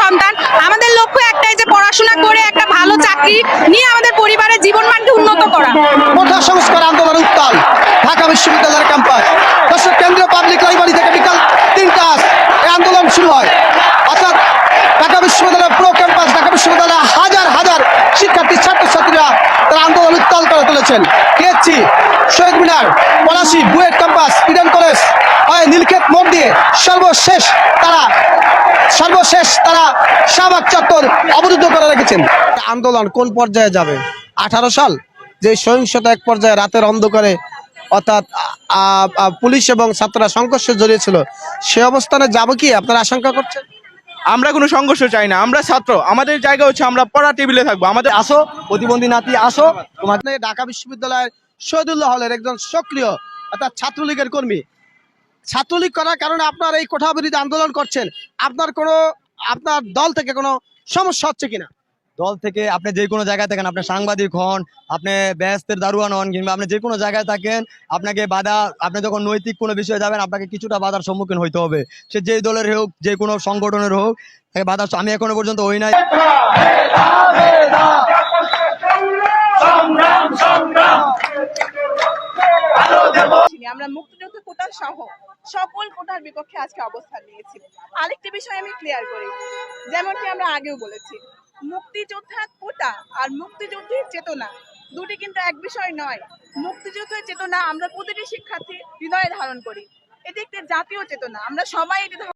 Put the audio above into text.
সন্তান। আমাদের লক্ষ্য একটাই যে পড়াশোনা করে একটা ভালো চাকরি নিয়ে আমাদের পরিবারের জীবনমানকে উন্নত করা। কোঠা সংস্কার আন্দোলন উত্তাল। ঢাকা বিশ্ববিদ্যালয়ের ক্যাম্পাস। দর্শক, কেন্দ্রীয় পাবলিক লাইব্রেরি থেকে বিকাল তিনটা এই আন্দোলন শুরু হয়। অর্থাৎ ঢাকা বিশ্ববিদ্যালয়ের প্রো ক্যাম্পাস ঢাকা বিশ্ববিদ্যালয়ের হাজার হাজার শিক্ষার্থী, ছাত্রছাত্রীরা তারা আন্দোলন উত্তাল করে তুলেছেন। KSC Shaheed Minar, Palashi, BUET campus, Eden college, হয় নীলক্ষেত মোড় দিয়ে সর্বশেষ সর্বশেষ তারা শাহবাগ চত্বর অবরুদ্ধ করে রেখেছেন। আন্দোলন কোন পর্যায়ে যাবে? আঠারো সাল যে সহিংসতা এক পর্যায়ে রাতের অন্ধকারে অর্থাৎ পুলিশ এবং ছাত্ররা সংঘর্ষে জড়িয়েছিল সে অবস্থানে যাব কি? আপনারা আশঙ্কা করছেন? আমরা কোনো সংঘর্ষ চাই না আমরা ছাত্র। আমাদের জায়গা হচ্ছে আমরা পড়া টেবিলে থাকব। আমাদের আসো প্রতিবন্ধী নাতি আসো। তোমাকে ঢাকা বিশ্ববিদ্যালয়ের শহীদুল্লাহ হলের একজন সক্রিয় অর্থাৎ ছাত্রলীগের কর্মী। ছাত্রলীগ করার কারণে আপনার এই কোঠা বিরোধী আন্দোলন করছেন। আপনার কোনো আপনার দল থেকে কোনো সমস্যা হচ্ছে কিনা? দল থেকে আপনি যে কোনো জায়গায় থাকেন আপনি সাংবাদিক হন আপনি ব্যস্তের দারুয়ান হন কিংবা আপনি যে কোনো জায়গায় থাকেন আপনাকে বাধা আপনি যখন নৈতিক কোনো বিষয়ে যাবেন আপনাকে কিছুটা বাধার সম্মুখীন হইতে হবে। সে যেই দলের হোক যে কোনো সংগঠনের হোক তাকে বাধা আমি এখনও পর্যন্ত হই নাই। আমরা মুক্তিযুদ্ধ কোটা সহ সকল কোটার বিপক্ষে আজকে অবস্থান নিয়েছি। আরেকটি বিষয় আমি ক্লিয়ার করি, যেমনটি আমরা আগেও বলেছি মুক্তিযোদ্ধার কোটা আর মুক্তিযুদ্ধের চেতনা দুটি কিন্তু এক বিষয় নয়। মুক্তিযুদ্ধের চেতনা আমরা প্রতিটি শিক্ষার্থী হৃদয়ে ধারণ করি। এটি একটি জাতীয় চেতনা, আমরা সবাই এটি